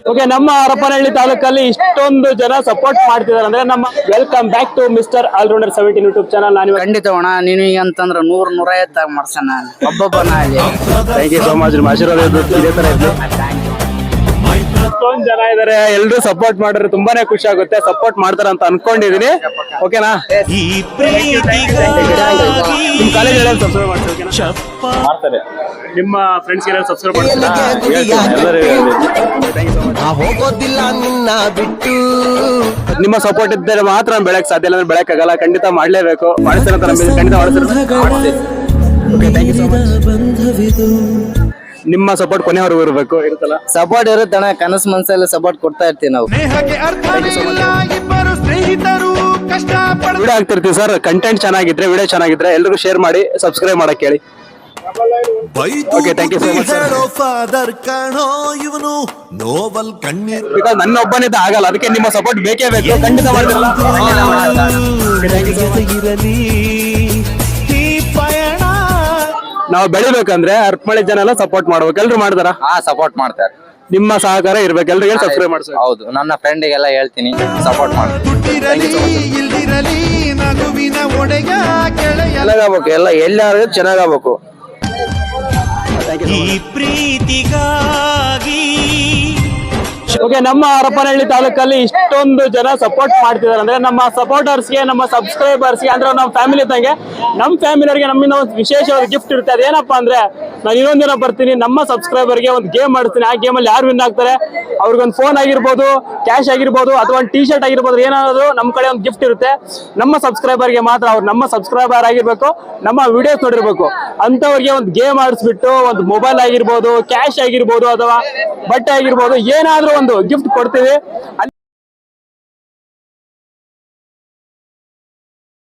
Okay ನಮ್ಮ ಹರಪನಹಳ್ಳಿ ತಾಲೂಕಲ್ಲಿ ಇಷ್ಟೊಂದು ಜನ ಸಪೋರ್ಟ್ ಮಾಡ್ತಿದ್ದಾರೆ. ಅಂದ್ರೆ ನಮ್ಮ welcome back to mister allrounder seventeen YouTube channel ನಾನು ಖಂಡಿತ ಅಣ್ಣ ನೀನು ಈಗ ಅಂತಂದ್ರ ನೂರ್ ಐವತ್ತಾಗ ಮಾಡ್ಸಣ ಒಬ್ಬೊಬ್ಬನ ಅಲ್ಲಿ ಥ್ಯಾಂಕ್ ಯು ಸೋ ಮಚ್ ನಿಮ್ಮ ಆಶೀರ್ವಾದ ಇದೇ ತರ ಇಷ್ಟೊಂದು ಜನ ಇದಾರೆ. ಎಲ್ರು ಸಪೋರ್ಟ್ ಮಾಡಿದ್ರೆ ತುಂಬಾನೇ ಖುಷಿ ಆಗುತ್ತೆ. ಸಪೋರ್ಟ್ ಮಾಡ್ತಾರ ಅಂತ ಅನ್ಕೊಂಡಿದೀನಿ. ಓಕೆನಾ ನಿಮ್ ಕಾಲೇಜ್ ಸಬ್ಸ್ಕ್ರೈಬ್ ಮಾಡ್ತಾರೆ ಓಕೆನಾ ಮಾಡ್ತಾರೆ. ನಿಮ್ಮ ಫ್ರೆಂಡ್ಸ್ ಏನಾದ್ರು ಸಬ್ಸ್ಕ್ರೈಬ್ ಹೋಗೋದಿಲ್ಲ ನಿನ್ನ ಬಿಟ್ಟು. ನಿಮ್ಮ ಸಪೋರ್ಟ್ ಇದ್ದರೆ ಮಾತ್ರ ನಾನ್ ಬೆಳಕ್ ಸಾಧ್ಯ ಇಲ್ಲ ಅಂದ್ರೆ ಬೆಳಕ್ ಆಗಲ್ಲ. ಖಂಡಿತ ಮಾಡ್ಲೇಬೇಕು. ಮಾಡಿಸ್ತಾರೆ ಅಂತ ಖಂಡಿತ ಮಾಡಿಸ್ತಾರೆ okay thank you so much ನಿಮ್ಮ ಸಪೋರ್ಟ್ ಕೊನೆವರೆಗೂ ಇರಬೇಕು ಇರುತ್ತಲ್ಲ? ಸಪೋರ್ಟ್ ಇರುತ್ತಣ್ಣ ಕನಸು ಮನಸ್ಸಲ್ಲಿ ಸಪೋರ್ಟ್ ಕೊಡ್ತಾ ಇರ್ತೀವಿ ನಾವು. ಸ್ನೇಹಕ್ಕೆ ಅರ್ಥವಿಲ್ಲ ಇಬ್ಬರು ಸ್ನೇಹಿತರು ಕಷ್ಟ ವಿಡಿಯೋ ಆಗ್ತಿರ್ತೀವಿ ಸರ್ ಕಂಟೆಂಟ್ ಚೆನ್ನಾಗಿದ್ರೆ ವಿಡಿಯೋ ಚೆನ್ನಾಗಿದ್ರೆ ಎಲ್ರಿಗೂ ಶೇರ್ ಮಾಡಿ ಸಬ್ಸ್ಕ್ರೈಬ್ ಮಾಡಕ್ ಕೇಳಿ Okay, thank you so much, sir. Father ಕಾಣೋ ಇವನು ನೋಬಲ್ ಕಣ್ಣೀರ್ ಬಿಕಾಸ್ ನನ್ನ ಒಬ್ಬನಿಂದ ಆಗಲ್ಲ ಅದಕ್ಕೆ ನಿಮ್ಮ ಸಪೋರ್ಟ್ ಬೇಕೇ ಬೇಕು. ಖಂಡಿತ ಮಾಡ್ತಿರಲ್ಲ? ನಾವು ಬೆಳಿಬೇಕಂದ್ರೆ ಅರ್ಪಮಳೆ ಜನ ಎಲ್ಲ ಸಪೋರ್ಟ್ ಮಾಡ್ಬೇಕು. ಎಲ್ರು ಮಾಡ್ತಾರ? ಹಾ ಸಪೋರ್ಟ್ ಮಾಡ್ತಾರೆ. ನಿಮ್ಮ ಸಹಕಾರ ಇರ್ಬೇಕು. ಎಲ್ರಿಗೆ ಸಬ್ಸ್ಕ್ರೈಬ್ ಮಾಡ್ಸೋ ಹೌದು ನನ್ನ ಫ್ರೆಂಡಿಗೆಲ್ಲ ಹೇಳ್ತೀನಿ ಸಪೋರ್ಟ್ ಮಾಡಿ. ಹುಟ್ಟಿರಲಿ ಇಲ್ದಿರಲಿ ನಗುವಿನ ಒಡೆಯ ಗೆಳೆಯ ಚೆನ್ನಾಗಾಗ್ಬೇಕು. ಎಲ್ಲ ಎಲ್ಲಾರು ಚೆನ್ನಾಗಾಗ್ಬೇಕು. ಈ ಪ್ರೀತಿಗಾಗಿ ಓಕೆ ನಮ್ಮ ಹರಪನಹಳ್ಳಿ ತಾಲೂಕಲ್ಲಿ ಇಷ್ಟೊಂದು ಜನ ಸಪೋರ್ಟ್ ಮಾಡ್ತಿದ್ದಾರೆ. ಅಂದ್ರೆ ನಮ್ಮ ಸಪೋರ್ಟರ್ಸ್ಗೆ ನಮ್ಮ ಸಬ್ಸ್ಕ್ರೈಬರ್ಸ್ಗೆ ಅಂದ್ರೆ ನಮ್ಮ ಫ್ಯಾಮಿಲಿ ಇದ್ದಂಗೆ ನಮ್ಮ ಫ್ಯಾಮಿಲಿಯವ್ರಿಗೆ ನಮ್ಮಿಂದ ಒಂದು ವಿಶೇಷವಾದ ಗಿಫ್ಟ್ ಇರುತ್ತೆ. ಏನಪ್ಪಾ ಅಂದ್ರೆ ನಾನು ಇನ್ನೊಂದು ದಿನ ಬರ್ತೀನಿ, ನಮ್ಮ ಸಬ್ಸ್ಕ್ರೈಬರ್ಗೆ ಒಂದು ಗೇಮ್ ಆಡ್ತೀನಿ ಆ ಗೇಮಲ್ಲಿ ಯಾರು ವಿನ್ ಆಗ್ತಾರೆ? ಅವ್ರಿಗೊಂದು ಫೋನ್ ಆಗಿರ್ಬೋದು ಕ್ಯಾಶ್ ಆಗಿರ್ಬೋದು, ಅಥವಾ ಒಂದು ಟಿ ಶರ್ಟ್ ಆಗಿರ್ಬೋದು, ಏನಾದ್ರು ನಮ್ಮ ಕಡೆ ಒಂದು ಗಿಫ್ಟ್ ಇರುತ್ತೆ. ನಮ್ಮ ಸಬ್ಸ್ಕ್ರೈಬರ್ಗೆ ಮಾತ್ರ ಅವ್ರು ನಮ್ಮ ಸಬ್ಸ್ಕ್ರೈಬರ್ ಆಗಿರ್ಬೇಕು, ನಮ್ಮ ವಿಡಿಯೋಸ್ ನೋಡಿರ್ಬೇಕು. ಅಂತವ್ರಿಗೆ ಒಂದು ಗೇಮ್ ಆಡಿಸ್ಬಿಟ್ಟು, ಒಂದು ಮೊಬೈಲ್ ಆಗಿರ್ಬೋದು ಕ್ಯಾಶ್ ಆಗಿರ್ಬೋದು, ಅಥವಾ ಬಟ್ಟೆ ಆಗಿರ್ಬೋದು, ಏನಾದ್ರೂ ಒಂದು ಗಿಫ್ಟ್ ಕೊಡ್ತೀವಿ. ಅಲ್ಲಿ